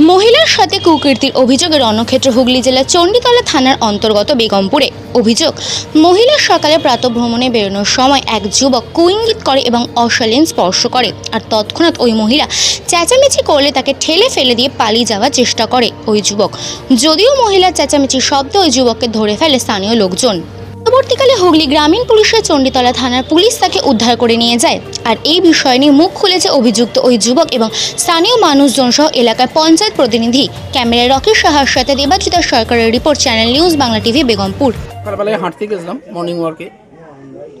মহিলার সাথে কুকীর্তির অভিযোগে রণক্ষেত্র হুগলি জেলার চণ্ডীতলা থানার অন্তর্গত বেগমপুরে। অভিযোগ মহিলা সকালে প্রাতভ্রমণে বেরোনোর সময় এক যুবক কুইঙ্গিত করে এবং অশালীন স্পর্শ করে। আর তৎক্ষণাৎ ওই মহিলা চেঁচামেচি করলে তাকে ঠেলে ফেলে দিয়ে পালিয়ে যাওয়ার চেষ্টা করে ওই যুবক। যদিও মহিলার চেঁচামেচির শব্দ ওই যুবককে ধরে ফেলে স্থানীয় লোকজন। পরবর্তীকালে হুগলি গ্রামীণ পুলিশের চণ্ডীতলা থানার পুলিশ তাকে উদ্ধার করে নিয়ে যায়। আর এই বিষয় নিয়ে মুখ খুলেছে অভিযুক্ত ওই যুবক এবং স্থানীয় মানুষজন সহ এলাকার পঞ্চায়েত প্রতিনিধি। ক্যামেরায় রকেশ সাহার সাথে দেবাজিতা সরকারের report, channel news, Bangla TV, Begumpur. সকালবেলায় হাঁটতে গেছিলাম মর্নিং ওয়ার্কে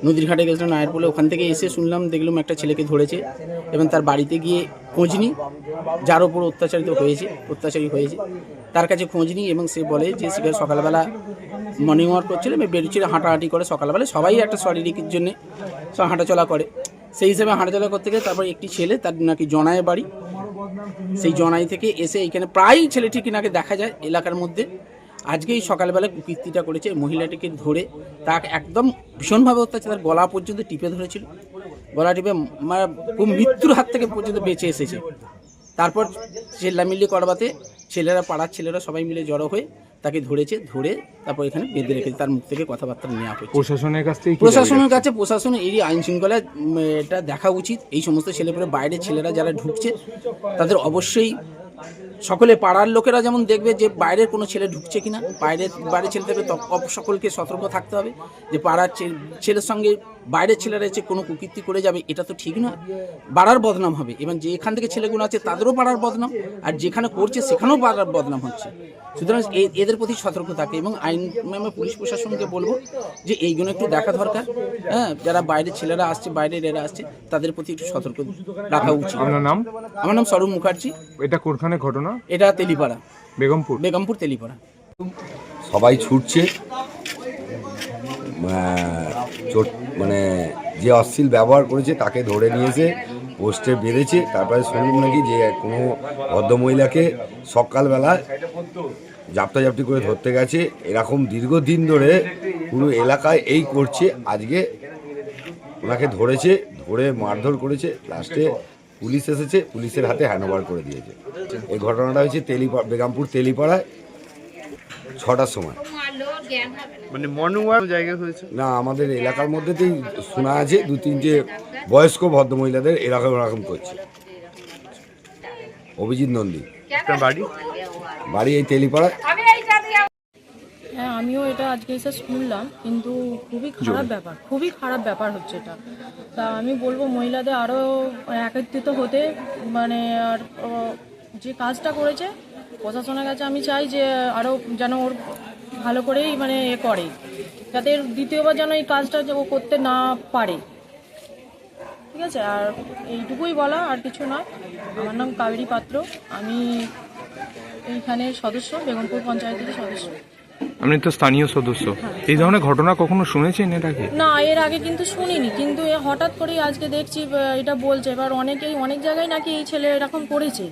নদীর ঘাটে গেছিলাম নায়ের বলে ওখান থেকে এসে শুনলাম, দেখলাম একটা ছেলেকে ধরেছে এবং তার বাড়িতে গিয়ে খোঁজ নিই যার ওপর অত্যাচারিত হয়েছে, অত্যাচারী হয়েছে। তার কাছে খোঁজ নিই এবং সে বলে যে সে সকালবেলা মর্নিং ওয়ার্ক করছিল এবং বেরোচ্ছিল, হাঁটাহাঁটি করে সকালবেলা। সবাই একটা শারীরিক জন্যে সব হাঁটাচলা করে। সেই হিসাবে হাঁটাচলা করতে গেলে তারপর একটি ছেলে, তার নাকি জনায় বাড়ি। সেই জনাই থেকে এসে এইখানে প্রায় ছেলেটিকে নাকি দেখা যায় এলাকার মধ্যে। আজকেই সকালবেলা কীর্তিটা করেছে মহিলাটিকে ধরে তাকে একদম ভীষণভাবে অত্যাচার, তার গলা পর্যন্ত টিপে ধরেছিল। গলা টিপে মানে খুব মৃত্যুর হাত থেকে পর্যন্ত বেঁচে এসেছে। তারপর চেল্লামিল্লি করবাতে ছেলেরা পাড়ার ছেলেরা সবাই মিলে জড়ো হয়ে তাকে ধরেছে ধরে তারপর এখানে বেঁধে রেখেছে তার মুখ থেকে কথাবার্তা নেওয়া হয়েছে। প্রশাসনের কাছ থেকে প্রশাসনের কাছে প্রশাসন এই আইন শৃঙ্খলা এটা দেখা উচিত। এই সমস্ত ছেলেপেলে বাইরের ছেলেরা যারা ঢুকছে তাদের অবশ্যই সকলে পাড়ার লোকেরা যেমন দেখবে যে বাইরের কোনো ছেলে ঢুকছে কিনা বাইরের বাইরের ছেলে অব- সকলকে সতর্ক থাকতে হবে যে পাড়ার ছেলের সঙ্গে বাইরের ছেলেরা এসে কোনো কুকীর্তি করে যাবে এটা তো ঠিক নয় পাড়ার বদনাম হবে। এবং যে এখান থেকে ছেলেগুলো আছে তাদেরও পাড়ার বদনাম আর যেখানে করছে সেখানেও পাড়ার বদনাম হচ্ছে। সুতরাং এদের প্রতি সতর্ক থাকে এবং আইন আমি পুলিশ প্রশাসনকে বলব যে এইগুলো একটু দেখা দরকার। হ্যাঁ যারা বাইরের ছেলেরা আসছে বাইরের এরা আসছে তাদের প্রতি একটু সতর্ক রাখা উচিত। আপনার নাম? আমার নাম স্বরূপ মুখার্জি। এটা কোনখানে ঘটনা? এটা তেলিপাড়া। বেগমপুর? বেগমপুর তেলিপাড়া। সবাই ছুটছে। চোট মানে যে অশ্লীল ব্যবহার করেছে তাকে ধরে নিয়েছে পোস্টে বেঁধেছে। তারপরে শুনলাম নাকি যে কোনো ভদ্রমহিলাকে সকালবেলা জাপটাজাপটি করে ধরতে গেছে। এরকম দীর্ঘদিন ধরে পুরো এলাকায় এই করছে। আজকে ওনাকে ধরেছে ধরে মারধর করেছে। লাস্টে পুলিশ এসেছে পুলিশের হাতে হ্যান্ডওভার করে দিয়েছে। এই ঘটনাটা হয়েছে তেলিপা বেগামপুর তেলিপাড়ায় ছটার সময়। মানে মর্নিং ওয়াক জায়গায় হয়েছে? না আমাদের এলাকার মধ্যেতেই শোনা আছে দু তিনটে বয়স্ক ভদ্রমহিলাদের এরকম এরকম করছে। অভিজিৎ নন্দী। বাড়ি? বাড়ি এই তেলিপাড়ায়। হ্যাঁ আমিও এটা আজকে এসে শুনলাম কিন্তু খুবই খারাপ ব্যাপার খুবই খারাপ ব্যাপার হচ্ছে এটা। তা আমি বলব মহিলাদের আরও একত্রিত হতে মানে আর যে কাজটা করেছে প্রশাসনের কাছে আমি চাই যে আরও যেন ওর ভালো করেই মানে এ করে যাতে দ্বিতীয়বার যেন এই কাজটা যে ও করতে না পারে। ঠিক আছে? আর এইটুকুই বলা আর কিছু নয়। আমার নাম কাবেরী পাত্র। আমি এইখানের সদস্য বেগমপুর পঞ্চায়েতের সদস্য। আপনি তো স্থানীয় সদস্য। এই ধরনের ঘটনা কখনো শুনেছেন এটাকে না, এর আগে কিন্তু শুনিনি, কিন্তু হঠাৎ করেই আজকে দেখছি এটা বলছে। এবার অনেকেই, অনেক জায়গায় নাকি এই ছেলে এরকম করেছে।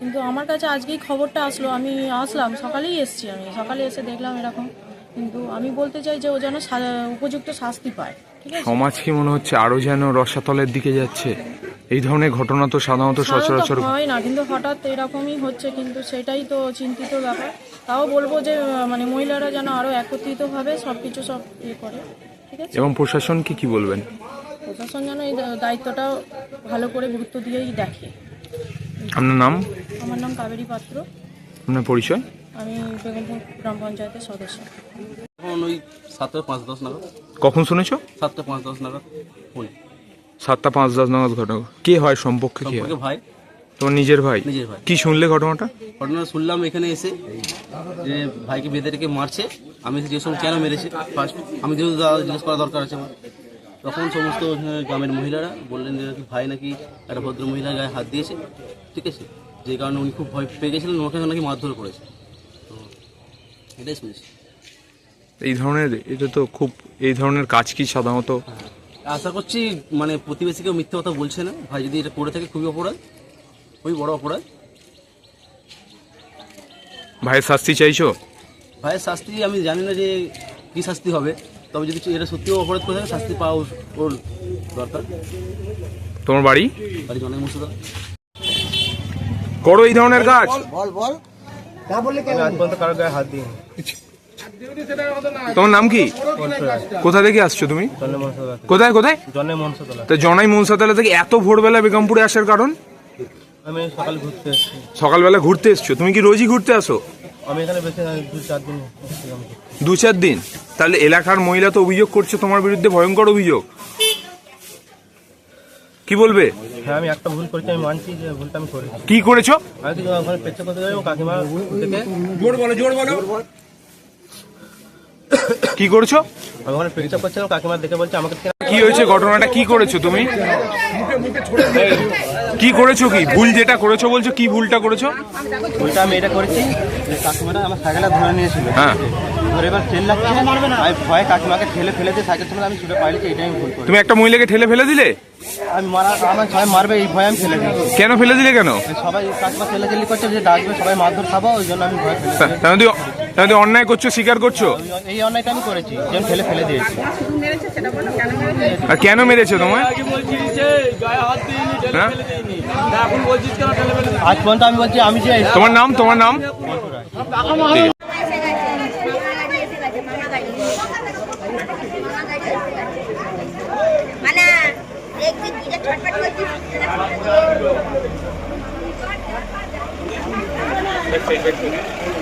কিন্তু আমার কাছে আজকেই খবরটা আসলো, আমি আসলাম, সকালেই এসছি আমি। সকালে এসে দেখলাম এরকম কিন্তু আমি বলতে চাই যে ও যেন উপযুক্ত শাস্তি পায় সমাজ কি মনে হচ্ছে আরও যেন রসাতলের দিকে যাচ্ছে। এই ধরনের ঘটনা তো সাধারণত সচরাচর হয় না কিন্তু হঠাৎ এরকমই হচ্ছে কিন্তু সেটাই তো চিন্তিত ব্যাপার। তাও বলব যে মানে মহিলারা যেন আরও একত্রিতভাবে সব কিছু সব ইয়ে করে ঠিক আছে? এবং প্রশাসনকে কি বলবেন? প্রশাসন যেন এই দায়িত্বটা ভালো করে গুরুত্ব দিয়েই দেখে। আপনার নাম? আমার নাম কাবেরী পাত্র। আপনার পরিচয়? আমি বেগমপুর গ্রাম পঞ্চায়েতের সদস্য। এখন ওই সাতটা পাঁচ দশ নাগাদ। কখন শুনেছো? সাতটা পাঁচ দশ নাগাদ ফোন। সাতটা পাঁচ দশ নাগাদ ঘটনা। কে হয় সম্পর্কে কি হয়? সম্পর্কে ভাই। তোমার নিজের ভাই? নিজের ভাই। কি শুনলে ঘটনাটা? ঘটনা শুনলাম এখানে এসে যে ভাইকে বেঁধে রেখে মারছে। আমি জিজ্ঞেস করলাম কেন মেরেছে। ফার্স্ট আমি যেহেতু দাদা জিজ্ঞেস করা দরকার আছে আমার। তখন সমস্ত গ্রামের মহিলারা বললেন যে নাকি ভাই নাকি একটা ভদ্র মহিলার গায়ে হাত দিয়েছে। ঠিক আছে? যে কারণে উনি খুব ভয় পেয়ে গেছিলেন। ওনাকে নাকি মারধর করেছে। তো এটাই শুনেছি এই ধরনের এটা তো খুব এই ধরনের কাজ কি সাধারণত? আশা করছি মানে প্রতিবেশী কেউ মিথ্যে কথা বলছে না। ভাই যদি এটা করে থাকে খুবই অপরাধ। খুবই বড় অপরাধ। ভাইয়ের শাস্তি চাইছো? ভাইয়ের শাস্তি আমি জানি না যে কী শাস্তি হবে। তবে যদি এটা সত্যিও অপরাধ করে থাকে শাস্তি পাওয়া ওর- দরকার। তোমার বাড়ি? বাড়ি অনেক মুসুদা করো এই ধরনের কাজ। আমি আজ পর্যন্ত কারোর গায়ে হাত দিই তোমার নাম কি? কোথা থেকে আসছো তুমি? কোথায় কোথায়? জন্মে মনসাতলা। তা জনাই মনসাতলা থেকে এত ভোরবেলা বেগমপুরে আসার কারণ? আমি সকালে ঘুরতে এসেছি। সকালবেলা ঘুরতে এসছো। তুমি কি রোজই ঘুরতে আসো? আমি এখানে বেশি দু চার দিন দু চার দিন? তাহলে এলাকার মহিলা তো অভিযোগ করছে তোমার বিরুদ্ধে ভয়ঙ্কর অভিযোগ। কি বলবে? হ্যাঁ আমি একটা ভুল করেছি আমি মানছি যে ভুলটা আমি করেছি। কি করেছ? আমি কিছু ওখানে পেচ্ছে করতে যাই কাকিমা থেকে কি করেছ? আমি ওখানে পেচ্ছাপ করছিলাম কাকিমা দেখে বলছে আমাকে কি হয়েছে? ঘটনাটা কি করেছ তুমি? কি করেছ কি? ভুল যেটা করেছ বলছো কি ভুলটা করেছ? ভুলটা আমি এটা করেছি যে কাকিমাটা আমার সাইকেলটা ধরে নিয়েছিল হ্যাঁ। ধরে এবার ট্রেন লাগছে আমি ভয়ে কাকিমাকে ঠেলে ফেলে দিয়ে সাইকেল থেকে আমি ছুটে পাইছি এটাই আমি ভুল করি তুমি একটা মহিলাকে ঠেলে ফেলে দিলে? আমি মারা আমার সবাই মারবে এই ভয়ে আমি ফেলে দিয়েছি কেন ফেলে দিলে কেন? সবাই কাকিমা ঠেলে চেলি করছে যে ডাকবে সবাই মারধর খাব ওই জন্য আমি ভয় ফেলে তাহলে তুমি- তাহলে অন্যায় করছ স্বীকার করছ? এই অন্যায়টা আমি করেছি যে আমি ফেলে ফেলে দিয়েছি। আর কেন মেরেছে তোমায়? হ্যাঁ? আজ পর্যন্ত আমি বলছি আমি যে তোমার নাম তোমার নাম? Perfecto, perfecto.